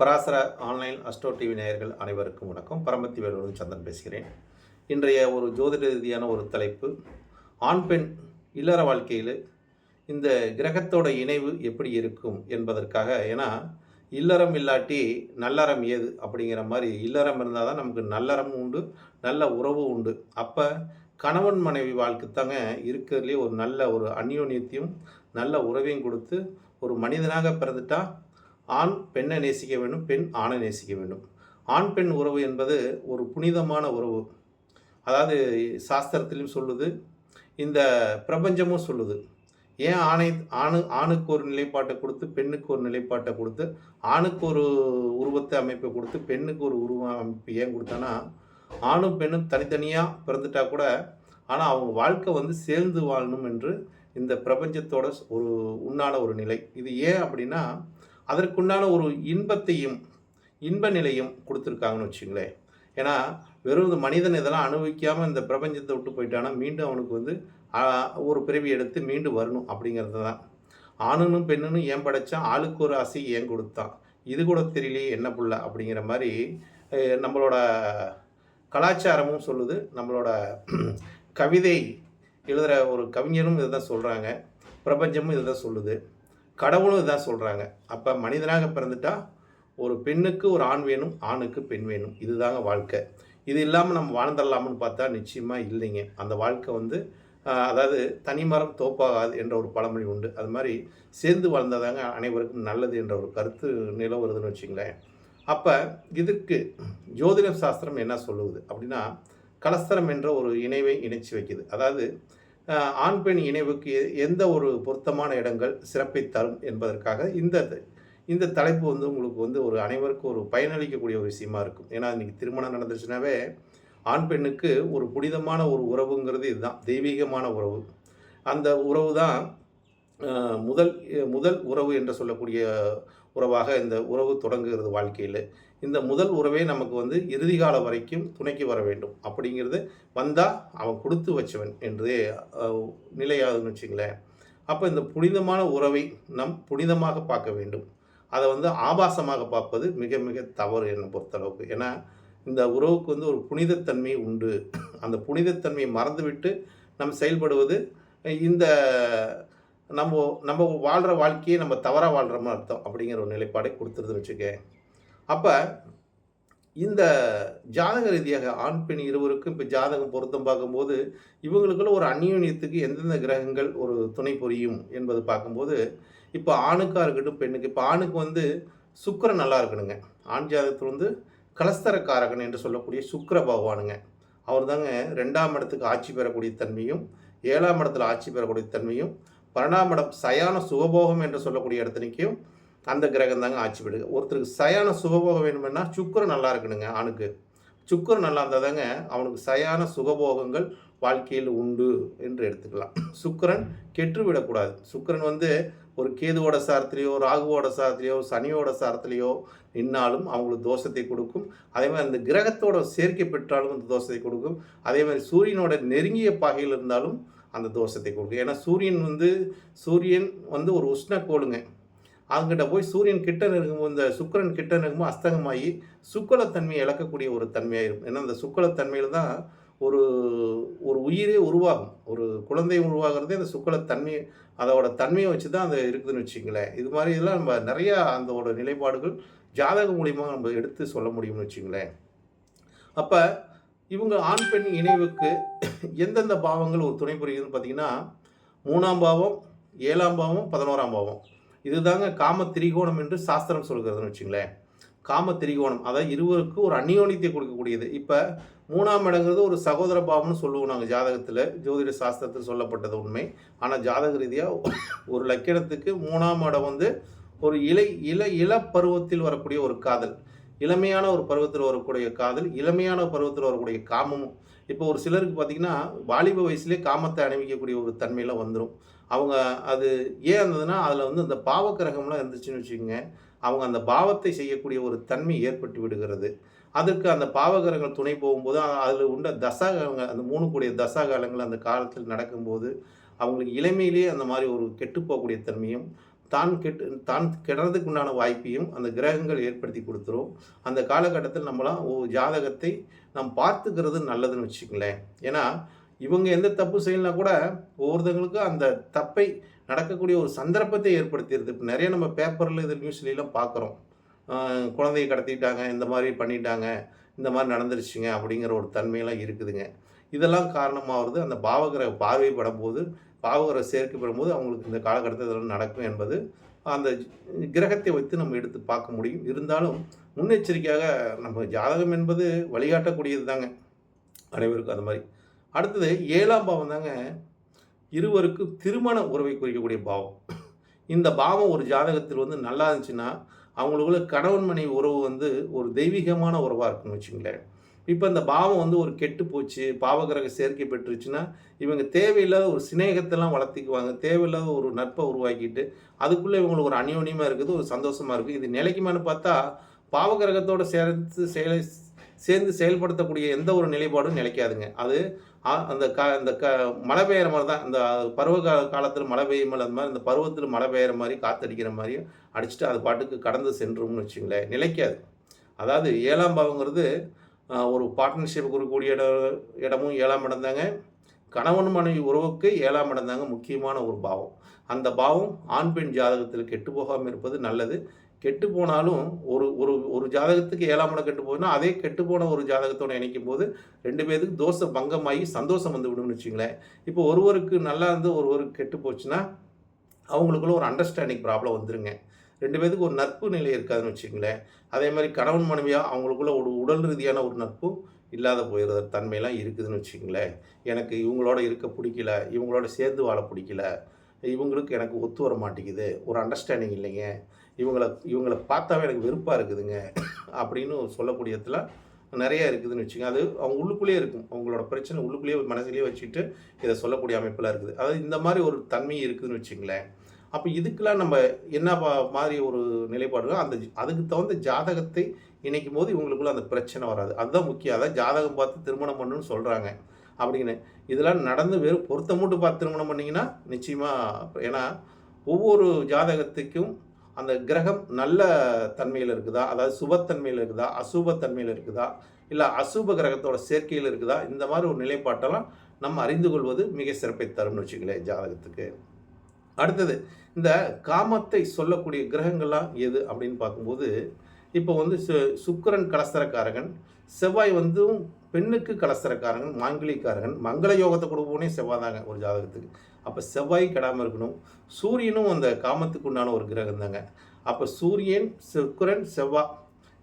Parasara online astro TV நேயர்கள் அனைவருக்கும் வணக்கம். பரமத்தி வேலூர் சந்தன் பேசுகிறேன். இன்றைய ஒரு ஜோதிட ரீதியான ஒரு தலைப்பு ஆண் பெண் இல்லற வாழ்க்கையில் இந்த கிரகத்தோட இணைவு எப்படி இருக்கும் என்பதற்காக ஏன்னா இல்லறம் இல்லாட்டி நல்லறம் ஏது அப்படிங்கிற மாதிரி இல்லறம் இருந்தால் தான் நமக்கு நல்லறமும் உண்டு நல்ல உறவு உண்டு. அப்போ கணவன் மனைவி வாழ்க்கை தாங்க இருக்கிறதுலே ஒரு நல்ல ஒரு அந்யோன்யத்தையும் நல்ல உறவையும் கொடுத்து ஒரு மனிதனாக பிறந்துட்டா ஆண் பெண்ணை நேசிக்க வேண்டும் பெண் ஆணை நேசிக்க வேண்டும். ஆண் பெண் உறவு என்பது ஒரு புனிதமான உறவு. அதாவது சாஸ்திரத்திலும் சொல்லுது இந்த பிரபஞ்சமும் சொல்லுது. ஏன் ஆணை ஆணு ஆணுக்கு ஒரு நிலைப்பாட்டை கொடுத்து பெண்ணுக்கு ஒரு நிலைப்பாட்டை கொடுத்து ஆணுக்கு ஒரு உருவத்தை அமைப்பை கொடுத்து பெண்ணுக்கு ஒரு உருவ அமைப்பு ஏன் கொடுத்தானா ஆணும் பெண்ணும் தனித்தனியாக பிறந்துட்டா கூட ஆனால் அவங்க வாழ்க்கை வந்து சேர்ந்து வாழணும் என்று இந்த பிரபஞ்சத்தோட ஒரு உண்டான ஒரு நிலை. இது ஏன் அப்படின்னா அதற்குண்டான ஒரு இன்பத்தையும் இன்ப நிலையும் கொடுத்துருக்காங்கன்னு வச்சுங்களேன். ஏன்னா வெறும் இந்த மனிதன் இதெல்லாம் அனுபவிக்காமல் இந்த பிரபஞ்சத்தை விட்டு போயிட்டானா மீண்டும் அவனுக்கு வந்து ஒரு பிறவி எடுத்து மீண்டும் வரணும் அப்படிங்கிறது தான். ஆணுனும் பெண்ணுனும் ஏன் படைச்சான் ஆளுக்கு ஒரு ஆசை ஏன் கொடுத்தான்? இது கூட தெரியலையே என்ன புள்ள? அப்படிங்கிற மாதிரி நம்மளோட கலாச்சாரமும் சொல்லுது. நம்மளோட கவிதை எழுதுகிற ஒரு கவிஞரும் இதை தான் சொல்கிறாங்க பிரபஞ்சமும் இதை தான் சொல்லுது. கடவுளும் இதான் சொல்கிறாங்க அப்போ மனிதனாக பிறந்துட்டா ஒரு பெண்ணுக்கு ஒரு ஆண் வேணும் ஆணுக்கு பெண் வேணும். இதுதாங்க வாழ்க்கை. இது இல்லாமல் நம்ம வாழ்ந்துடலாம்னு பார்த்தா நிச்சயமாக இல்லைங்க. அந்த வாழ்க்கை வந்து அதாவது அதாவது தனிமரம் தோப்பாகாது என்ற ஒரு பழமொழி உண்டு. அது மாதிரி சேர்ந்து வாழ்ந்ததாங்க அனைவருக்கும் நல்லது என்ற ஒரு கருத்து நிலவுறதுன்னு வச்சுங்களேன். அப்போ இதற்கு ஜோதிட சாஸ்திரம் என்ன சொல்லுவது அப்படின்னா கலஸ்தரம் என்ற ஒரு இணைவை இணைச்சி வைக்குது. அதாவது ஆண் பெண் இணைவுக்கு எ- எந்த ஒரு பொருத்தமான இடங்கள் சிறப்பித்தாலும் என்பதற்காக இந்த இந்த தலைப்பு வந்து உங்களுக்கு வந்து ஒரு அனைவருக்கும் ஒரு பயனளிக்கக்கூடிய ஒரு விஷயமா இருக்கும். ஏன்னா இன்றைக்கி திருமணம் நடந்துச்சுனாவே ஆண் பெண்ணுக்கு ஒரு புனிதமான ஒரு உறவுங்கிறது இதுதான். தெய்வீகமான உறவு. அந்த உறவு தான் முதல் முதல் உறவு என்று சொல்லக்கூடிய உறவாக இந்த உறவு தொடங்குகிறது வாழ்க்கையில். இந்த முதல் உறவே நமக்கு வந்து இறுதி காலம் வரைக்கும் துணைக்கு வர வேண்டும். அப்படிங்கிறது வந்தால் அவன் கொடுத்து வச்சவன் என்று நிலையாகுதுன்னு வச்சுங்களேன். அப்போ இந்த புனிதமான உறவை நம் புனிதமாக பார்க்க வேண்டும். அதை வந்து ஆபாசமாக பார்ப்பது மிக மிக தவறு என்னை பொறுத்தளவுக்கு. ஏன்னா இந்த உறவுக்கு வந்து ஒரு புனிதத்தன்மை உண்டு. அந்த புனிதத்தன்மையை மறந்துவிட்டு நம்ம செயல்படுவது இந்த நம்ம நம்ம வாழ்கிற வாழ்க்கையை நம்ம தவறாக வாழ்கிற மாதிரி அர்த்தம் அப்படிங்கிற ஒரு நிலைப்பாடை கொடுத்துருதுன்னு வச்சுக்கேன். அப்போ இந்த ஜாதக ரீதியாக ஆண் பெண் இருவருக்கும் இப்போ ஜாதகம் பொருத்தம் பார்க்கும்போது இவங்களுக்குள்ள ஒரு அந்யோன்யத்துக்கு எந்தெந்த கிரகங்கள் ஒரு துணை புரியும் என்பது பார்க்கும்போது இப்போ ஆணுக்காக இருக்கட்டும் பெண்ணுக்கு இப்போ ஆணுக்கு வந்து சுக்கிரன் நல்லா இருக்கணுங்க. ஆண் ஜாதகத்தில் வந்து கலஸ்தரக்காரகன் என்று சொல்லக்கூடிய சுக்கர பகவானுங்க. அவர் தாங்க ரெண்டாம் இடத்துக்கு ஆட்சி பெறக்கூடிய தன்மையும் ஏழாம் இடத்துல ஆட்சி பெறக்கூடிய தன்மையும் பன்னெண்டாம் இடம் சயான சுகபோகம் என்று சொல்லக்கூடிய இடத்துலையும் அந்த கிரகம் தாங்க ஆட்சி பெறுது. ஒருத்தருக்கு சயான சுகபோகம் வேணுமென்னா சுக்கரம் நல்லா இருக்கணுங்க ஆணுக்கு. சுக்கிரன் நல்லா இருந்தால் தாங்க அவனுக்கு சயான சுகபோகங்கள் வாழ்க்கையில் உண்டு என்று எடுத்துக்கலாம். சுக்கிரன் கெட்டு விடக்கூடாது. சுக்கிரன் வந்து ஒரு கேதுவோட சாரத்திலேயோ ராகுவோட சாரத்திலேயோ சனியோட சாரத்திலேயோ நின்னாலும் அவங்களுக்கு தோஷத்தை கொடுக்கும். அதே மாதிரி அந்த கிரகத்தோட சேர்க்கை பெற்றாலும் அந்த தோஷத்தை கொடுக்கும். அதே மாதிரி சூரியனோட நெருங்கிய பாகையில் இருந்தாலும் அந்த தோஷத்தை கொடுக்கும். ஏன்னா சூரியன் வந்து சூரியன் வந்து ஒரு உஷ்ண கோளுங்க அவங்ககிட்ட போய் சூரியன் கிட்ட நெருங்கும்போது இந்த சுக்கிரன் கிட்ட நெருங்கும்போது அஸ்தகமாகி சுக்கலத்தன்மையை இழக்கக்கூடிய ஒரு தன்மையாக இருக்கும். ஏன்னா அந்த சுக்கலத்தன்மையில் தான் ஒரு ஒரு உயிரே உருவாகும். ஒரு குழந்தை உருவாகிறதே அந்த சுக்கலத்தன்மை அதோட தன்மையை வச்சு தான் அது இருக்குதுன்னு வச்சுங்களேன். இது மாதிரி இதெல்லாம் நம்ம நிறையா அதோட நிலைப்பாடுகள் ஜாதகம் மூலியமாக நம்ம எடுத்து சொல்ல முடியும்னு வச்சுங்களேன். அப்போ இவங்க ஆண் பெண் இணைவுக்கு எந்தெந்த பாவங்கள் ஒரு துணை புரியுதுன்னு பார்த்தீங்கன்னா மூணாம் பாவம் ஏழாம் பாவம் பதினோராம் பாவம். இதுதாங்க காம திரிகோணம் என்று சாஸ்திரம் சொல்கிறதுன்னு வச்சுங்களேன். காம திரிகோணம் அதாவது இருவருக்கு ஒரு அந்யோன்யத்தை கொடுக்கக்கூடியது. இப்போ மூணாம் இடங்கிறது ஒரு சகோதர பாவம்னு சொல்லுவோம் நாங்கள் ஜாதகத்தில். ஜோதிட சாஸ்திரத்தில் சொல்லப்பட்டது உண்மை. ஆனால் ஜாதக ரீதியாக ஒரு லக்கணத்துக்கு மூணாம் இடம் வந்து ஒரு இலை இள இள பருவத்தில் வரக்கூடிய ஒரு காதல். இளமையான ஒரு பருவத்தில் வரக்கூடிய காதல் இளமையான பருவத்தில் வரக்கூடிய காமமும் இப்போ ஒரு சிலருக்கு பார்த்தீங்கன்னா வாலிப வயசுலேயே காமத்தை அணிவிக்கக்கூடிய ஒரு தன்மையெல்லாம் வந்துடும் அவங்க அது ஏன் இருந்ததுன்னா அதில் வந்து அந்த பாவக்கிரகம்லாம் இருந்துச்சுன்னு வச்சுக்கோங்க. அவங்க அந்த பாவத்தை செய்யக்கூடிய ஒரு தன்மை ஏற்பட்டு விடுகிறது. அதற்கு அந்த பாவகரங்கள் துணை போகும்போது அதில் உண்ட தசாகாலங்கள் அந்த மூணு கூடிய தசாகாலங்கள் அந்த காலத்தில் நடக்கும்போது அவங்களுக்கு இளமையிலேயே அந்த மாதிரி ஒரு கெட்டு போகக்கூடிய தன்மையும் தான் கெட்டு தான் கெடுறதுக்கு உண்டான வாய்ப்பையும் அந்த கிரகங்கள் ஏற்படுத்தி கொடுத்துரும். அந்த காலகட்டத்தில் நம்மளாம் ஒரு ஜாதகத்தை நாம் பார்த்துக்கிறது நல்லதுன்னு வச்சுக்கங்களேன். ஏன்னா இவங்க எந்த தப்பு செய்யலாம் கூட ஒவ்வொருத்தங்களுக்கும் அந்த தப்பை நடக்கக்கூடிய ஒரு சந்தர்ப்பத்தை ஏற்படுத்திடுது. இப்போ நிறைய நம்ம பேப்பரில் இதில் நியூஸ்லாம் பார்க்குறோம் குழந்தைய கடத்திட்டாங்க இந்த மாதிரி பண்ணிட்டாங்க இந்த மாதிரி நடந்துருச்சுங்க அப்படிங்கிற ஒரு தன்மையெல்லாம் இருக்குதுங்க. இதெல்லாம் காரணமாகிறது அந்த பாவகிரக பார்வை படும்போது பாவகிரக சேர்க்கை பெறும்போது அவங்களுக்கு இந்த காலகட்டத்தில் இதெல்லாம் நடக்கும் என்பது அந்த கிரகத்தை வைத்து நம்ம எடுத்து பார்க்க முடியும். இருந்தாலும் முன்னெச்சரிக்கையாக நம்ம ஜாதகம் என்பது வழிகாட்டக்கூடியது தாங்க. அனைவருக்கும் அந்த மாதிரி. அடுத்தது ஏழாம் பாவம் தாங்க. இருவருக்கும் திருமண உறவை குறிக்கக்கூடிய பாவம். இந்த பாவம் ஒரு ஜாதகத்தில் வந்து நல்லா இருந்துச்சுன்னா அவங்களுக்குள்ள கணவன் மனைவி உறவு வந்து ஒரு தெய்வீகமான உறவாக இருக்குன்னு வச்சுங்களேன் இப்போ இந்த பாவம் வந்து ஒரு கெட்டு போச்சு பாவகிரக சேர்க்கை பெற்றுச்சுன்னா இவங்க தேவையில்லாத ஒரு சிநேகத்தெல்லாம் வளர்த்திக்குவாங்க தேவையில்லாத ஒரு நட்பை உருவாக்கிட்டு அதுக்குள்ளே இவங்களுக்கு ஒரு அந்யோன்யமாக இருக்குது ஒரு சந்தோஷமாக இருக்குது. இது நிலைக்குமான்னு பார்த்தா பாவகிரகத்தோட சேர்த்து செயலை சேர்ந்து செயல்படுத்தக்கூடிய எந்த ஒரு நிலைப்பாடும் நிலைக்காதுங்க. அது அந்த க அந்த க மழை பெய்கிற மாதிரி தான் இந்த பருவ கால காலத்தில் மழை பெய்யும் அது மாதிரி இந்த பருவத்தில் மழை பெய்கிற மாதிரி காற்றடிக்கிற மாதிரியும் அடிச்சுட்டு அது பாட்டுக்கு கடந்து சென்றும்னு வச்சுங்களேன். நிலைக்காது. அதாவது ஏழாம் பாவங்கிறது ஒரு பார்ட்னர்ஷிப் கொடுக்கக்கூடிய இட இடமும் ஏழாம் இடம் தாங்க கணவன் மனைவி உறவுக்கு ஏழாம் இடம் தாங்க முக்கியமான ஒரு பாவம். அந்த பாவம் ஆண் பெண் ஜாதகத்தில் கெட்டு போகாமல் இருப்பது நல்லது. கெட்டு போனாலும் ஒரு ஒரு ஒரு ஜாதகத்துக்கு ஏழாம் இடம் கெட்டு போகுதுன்னா அதே கெட்டு போன ஒரு ஜாதகத்தோடு இணைக்கும் போது ரெண்டு பேருக்கு தோசை பங்கமாகி சந்தோஷம் வந்து விடும்னு வச்சுங்களேன். இப்போ ஒருவருக்கு நல்லா இருந்து ஒருவருக்கு கெட்டு போச்சுன்னா அவங்களுக்குள்ள ஒரு அண்டர்ஸ்டாண்டிங் ப்ராப்ளம் வந்துருங்க. ரெண்டு பேருக்கு ஒரு நட்பு நிலை இருக்காதுன்னு வச்சுங்களேன் அதே மாதிரி கணவன் மனைவியாக அவங்களுக்குள்ள ஒரு உடல் ரீதியான ஒரு நட்பும் இல்லாத போயிடுற தன்மையெல்லாம் இருக்குதுன்னு வச்சுங்களேன் எனக்கு இவங்களோட இருக்க பிடிக்கல இவங்களோட சேர்ந்து வாழ பிடிக்கல இவங்களுக்கு எனக்கு ஒத்து வர மாட்டேங்குது ஒரு அண்டர்ஸ்டாண்டிங் இல்லைங்க இவங்களை இவங்களை பார்த்தாவே எனக்கு வெறுப்பாக இருக்குதுங்க அப்படின்னு சொல்லக்கூடியதில் நிறையா இருக்குதுன்னு வச்சுங்க அது அவங்க உள்ளுக்குள்ளேயே இருக்கும். அவங்களோட பிரச்சனை உள்ளுக்குள்ளேயே மனசுலேயே வச்சுட்டு இதை சொல்லக்கூடிய அமைப்பெல்லாம் இருக்குது. அதாவது இந்த மாதிரி ஒரு தன்மை இருக்குதுன்னு வச்சுங்களேன் அப்போ இதுக்கெல்லாம் நம்ம என்ன மாதிரி ஒரு நிலைப்பாடுகள் அந்த அதுக்கு தகுந்த ஜாதகத்தை இணைக்கும் போது இவங்களுக்குள்ள அந்த பிரச்சனை வராது. அதுதான் முக்கியம். அதான் ஜாதகம் பார்த்து திருமணம் பண்ணுன்னு சொல்கிறாங்க அப்படின்னு. இதெல்லாம் நடந்து வெறும் பொருத்த மூட்டு பார்த்து திருமணம் பண்ணிங்கன்னா நிச்சயமாக ஏன்னா ஒவ்வொரு ஜாதகத்துக்கும் அந்த கிரகம் நல்ல தன்மையில் இருக்குதா? அதாவது சுபத்தன்மையில் இருக்குதா? அசுபத்தன்மையில் இருக்குதா? இல்லை அசுப கிரகத்தோட சேர்க்கையில் இருக்குதா? இந்த மாதிரி ஒரு நிலைப்பாட்டெல்லாம் நம்ம அறிந்து கொள்வது மிக சிறப்பை தரும்னு வச்சுக்கலேன் ஜாதகத்துக்கு. அடுத்தது இந்த காமத்தை சொல்லக்கூடிய கிரகங்கள்லாம் எது அப்படின்னு பார்க்கும்போது இப்போ வந்து சு சுக்கரன் கலஸ்தரக்காரகன் செவ்வாய் வந்து பெண்ணுக்கு கலஸ்தரக்காரகன் மாங்கிலிக்காரகன் மங்கள யோகத்தை கொடுப்போனே செவ்வாய் தாங்க ஒரு ஜாதகத்துக்கு. அப்போ செவ்வாய் கெடாமல் இருக்கணும். சூரியனும் அந்த காமத்துக்கு உண்டான ஒரு கிரகம் தாங்க அப்போ சூரியன் சுக்கரன் செவ்வாய்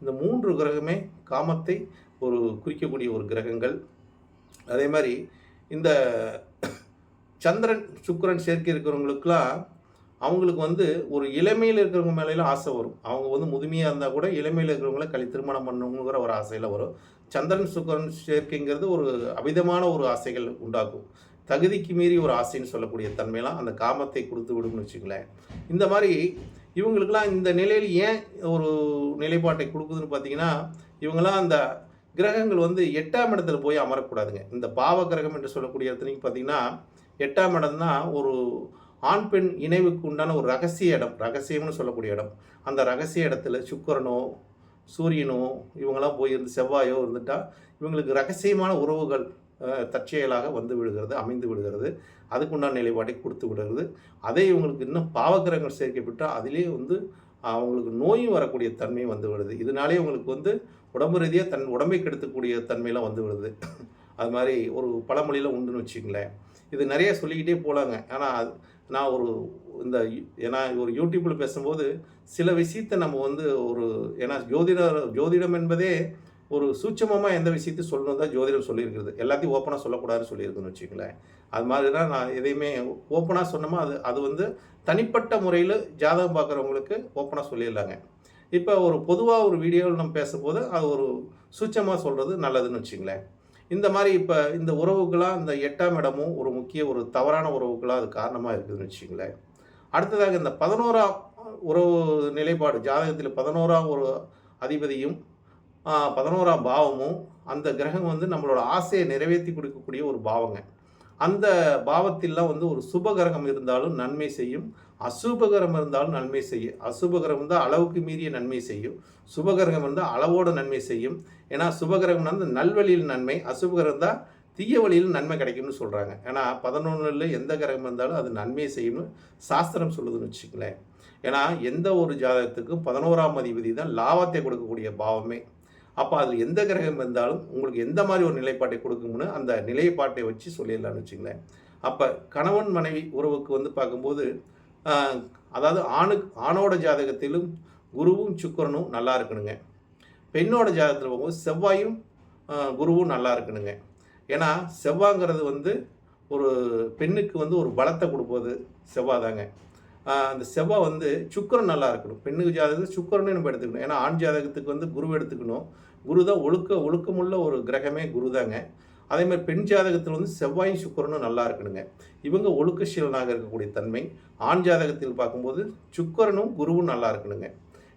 இந்த மூன்று கிரகமே காமத்தை ஒரு குறிக்கக்கூடிய ஒரு கிரகங்கள். அதே மாதிரி இந்த சந்திரன் சுக்கரன் சேர்க்கை இருக்கிறவங்களுக்குலாம் அவங்களுக்கு வந்து ஒரு இளமையில் இருக்கிறவங்க மேலேயும் ஆசை வரும். அவங்க வந்து முதுமையாக இருந்தால் கூட இளமையில் இருக்கிறவங்கள கழி திருமணம் பண்ணணுங்கிற ஒரு ஆசையில் வரும். சந்திரன் சுக்கரன் சேர்க்கைங்கிறது ஒரு அபிதமான ஒரு ஆசைகள் உண்டாக்கும். தகுதிக்கு மீறி ஒரு ஆசைன்னு சொல்லக்கூடிய தன்மையெல்லாம் அந்த காமத்தை கொடுத்து விடும்னு வச்சுங்களேன் இந்த மாதிரி இவங்களுக்கெல்லாம் இந்த நிலையில் ஏன் ஒரு நிலைப்பாட்டை கொடுக்குதுன்னு பார்த்தீங்கன்னா இவங்கெல்லாம் அந்த கிரகங்கள் வந்து எட்டாம் இடத்துல போய் அமரக்கூடாதுங்க. இந்த பாவ கிரகம் என்று சொல்லக்கூடிய இடத்துலையும் பார்த்தீங்கன்னா எட்டாம் இடம் தான் ஒரு ஆண் பெண் இணைவுக்கு உண்டான ஒரு ரகசிய இடம் ரகசியம்னு சொல்லக்கூடிய இடம். அந்த ரகசிய இடத்துல சுக்கரனோ சூரியனோ இவங்களாம் போயிருந்து செவ்வாயோ இருந்துட்டால் இவங்களுக்கு ரகசியமான உறவுகள் தற்செயலாக வந்து விடுகிறது அமைந்து விடுகிறது அதுக்குண்டான நிலைப்பாட்டை கொடுத்து விடுகிறது. அதே இவங்களுக்கு இன்னும் பாவக்கிரகங்கள் சேர்க்கப்பட்டால் அதிலே வந்து அவங்களுக்கு நோயும் வரக்கூடிய தன்மை வந்து விடுது. இதனாலே உங்களுக்கு வந்து உடம்பு ரீதியாக தன் உடம்பை கெடுத்துக்கூடிய தன்மையெல்லாம் வந்து விடுது. அது மாதிரி ஒரு பழமொழியில் உண்டுன்னு வச்சுங்களேன் இது நிறைய சொல்லிக்கிட்டே போகலாங்க ஆனால் நான் ஒரு இந்த ஏன்னா ஒரு யூடியூப்பில் பேசும்போது சில விஷயத்தை நம்ம வந்து ஒரு ஏன்னா ஜோதிடர் ஜோதிடம் என்பதே ஒரு சூட்சமமாக எந்த விஷயத்தையும் சொல்லணும் தான் ஜோதிடம் சொல்லியிருக்கிறது. எல்லாத்தையும் ஓப்பனாக சொல்லக்கூடாதுன்னு சொல்லியிருக்குன்னு வச்சுக்கங்களேன். அது மாதிரி தான் நான் எதையுமே ஓப்பனாக சொன்னோமோ அது அது வந்து தனிப்பட்ட முறையில் ஜாதகம் பார்க்குறவங்களுக்கு ஓப்பனாக சொல்லிடலாங்க. இப்போ ஒரு பொதுவாக ஒரு வீடியோவில் நம்ம பேசும்போது அது ஒரு சூட்சமாக சொல்கிறது நல்லதுன்னு வச்சுங்களேன் இந்த மாதிரி இப்போ இந்த உறவுகளாக இந்த எட்டாம் இடமும் ஒரு முக்கிய ஒரு தவறான உறவுகளாக அது காரணமாக இருக்குதுன்னு வச்சுங்களேன் அடுத்ததாக இந்த பதினோராம் உறவு நிலைப்பாடு ஜாதகத்தில் பதினோராம் ஒரு அதிபதியும் பதினோராம் பாவமும் அந்த கிரகம் வந்து நம்மளோட ஆசையை நிறைவேற்றி கொடுக்கக்கூடிய ஒரு பாவங்க. அந்த பாவத்திலாம் வந்து ஒரு சுப கிரகம் இருந்தாலும் நன்மை செய்யும். அசுபகரம் இருந்தாலும் நன்மை செய்யும். அசுபகரம் இருந்தால் அளவுக்கு மீறிய நன்மை செய்யும். சுபகரகம் இருந்தால் அளவோட நன்மை செய்யும். ஏன்னா சுபகரகம் வந்து நல்வழியில் நன்மை அசுபகரம் இருந்தால் தீய வழியில் நன்மை கிடைக்கும்னு சொல்கிறாங்க ஏன்னா பதினொன்றில் எந்த கிரகம் இருந்தாலும் அது நன்மையை செய்யும்னு சாஸ்திரம் சொல்லுதுன்னு வச்சுக்கலேன் ஏன்னா எந்த ஒரு ஜாதகத்துக்கும் பதினோராம் அதிபதி தான் லாபத்தை கொடுக்கக்கூடிய பாவமே. அப்போ அதில் எந்த கிரகம் இருந்தாலும் உங்களுக்கு எந்த மாதிரி ஒரு நிலைப்பாட்டை கொடுக்கும்னு அந்த நிலைப்பாட்டை வச்சு சொல்லிடலாம்னு வச்சுங்களேன் அப்போ கணவன் மனைவி உறவுக்கு வந்து பார்க்கும்போது அதாவது ஆணு ஆணோட ஜாதகத்திலும் குருவும் சுக்கரனும் நல்லா இருக்கணுங்க. பெண்ணோட ஜாதகத்தில் போகும்போது செவ்வாயும் குருவும் நல்லா இருக்கணுங்க. ஏன்னா செவ்வாங்கிறது வந்து ஒரு பெண்ணுக்கு வந்து ஒரு பலத்தை கொடுப்பது செவ்வாய் தாங்க அந்த செவ்வாய் வந்து சுக்கரன் நல்லா இருக்கணும். பெண்ணுக்கு ஜாதகத்துக்கு சுக்கரனே நம்ம எடுத்துக்கணும். ஏன்னா ஆண் ஜாதகத்துக்கு வந்து குரு எடுத்துக்கணும். குரு தான் ஒழுக்க ஒழுக்கமுள்ள ஒரு கிரகமே குரு தாங்க அதே மாதிரி பெண் ஜாதகத்தில் வந்து செவ்வாயும் சுக்கரனும் நல்லா இருக்கணுங்க. இவங்க ஒழுக்கசீலனாக இருக்கக்கூடிய தன்மை. ஆண் ஜாதகத்தில் பார்க்கும்போது சுக்கரனும் குருவும் நல்லா இருக்கணுங்க.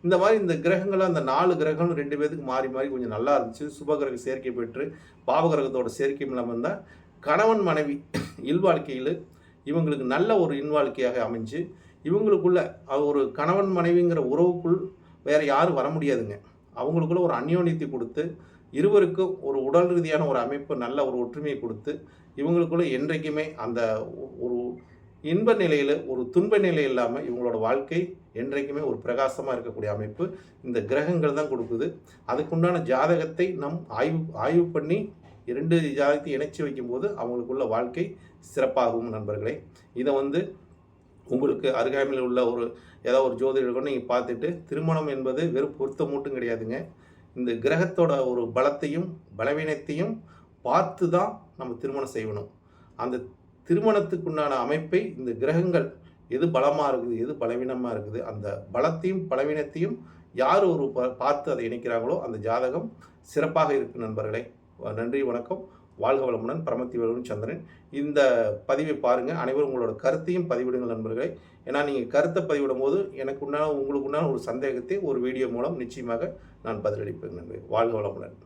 இந்த மாதிரி இந்த கிரகங்கள் அந்த நாலு கிரகங்களும் ரெண்டு பேருக்கு மாறி மாறி கொஞ்சம் நல்லா இருந்துச்சு. சுபகிரக சேர்க்கை பெற்று பாவகிரகத்தோட சேர்க்கை இல்லாமல் இருந்தால் கணவன் மனைவி இல்வாழ்க்கையில் இவங்களுக்கு நல்ல ஒரு இன்வாழ்க்கையாக அமைஞ்சு இவங்களுக்குள்ள ஒரு கணவன் மனைவிங்கிற உறவுக்குள் வேறு யாரும் வர முடியாதுங்க. அவங்களுக்குள்ள ஒரு அந்யோன்யத்தை கொடுத்து இருவருக்கும் ஒரு உடல் ரீதியான ஒரு அமைப்பு நல்ல ஒரு ஒற்றுமையை கொடுத்து இவங்களுக்குள்ள என்றைக்குமே அந்த ஒரு இன்ப நிலையில் ஒரு துன்ப நிலை இல்லாமல் இவங்களோட வாழ்க்கை என்றைக்குமே ஒரு பிரகாசமாக இருக்கக்கூடிய அமைப்பு. இந்த கிரகங்கள் தான் கொடுக்குது. அதுக்குண்டான ஜாதகத்தை நம் ஆய்வு ஆய்வு பண்ணி இரண்டு ஜாதகத்தை இணைச்சி வைக்கும்போது அவங்களுக்குள்ள வாழ்க்கை சிறப்பாகும் நண்பர்களே. இதை வந்து உங்களுக்கு அருகாமையில் உள்ள ஒரு ஏதோ ஒரு ஜோதிடர்கள் நீங்கள் பார்த்துட்டு திருமணம் என்பது வெறும் பொருத்தம் மட்டும் கிடையாதுங்க. இந்த கிரகத்தோட ஒரு பலத்தையும் பலவீனத்தையும் பார்த்து தான் நம்ம திருமணம் செய்யணும். அந்த திருமணத்துக்குண்டான அமைப்பை இந்த கிரகங்கள் எது பலமாக இருக்குது எது பலவீனமாக இருக்குது அந்த பலத்தையும் பலவீனத்தையும் யார் ஒரு ப- பார்த்து அதை இணைக்கிறாங்களோ அந்த ஜாதகம் சிறப்பாக இருக்கும் நண்பர்களே. நன்றி வணக்கம். வாழ்க வளமுடன். பரமத்தி வேலுடன் சந்திரன். இந்த பதிவை பாருங்கள் அனைவரும் உங்களோட கருத்தையும் பதிவிடுங்கள் நண்பர்களே. ஏன்னா நீங்கள் கருத்தை பதிவிடும் போது எனக்கு உண்டான உங்களுக்கு உண்டான ஒரு சந்தேகத்தை ஒரு வீடியோ மூலம் நிச்சயமாக நான் பதிலளிப்பேன் நன்றி வாழ்க வளமுடன்.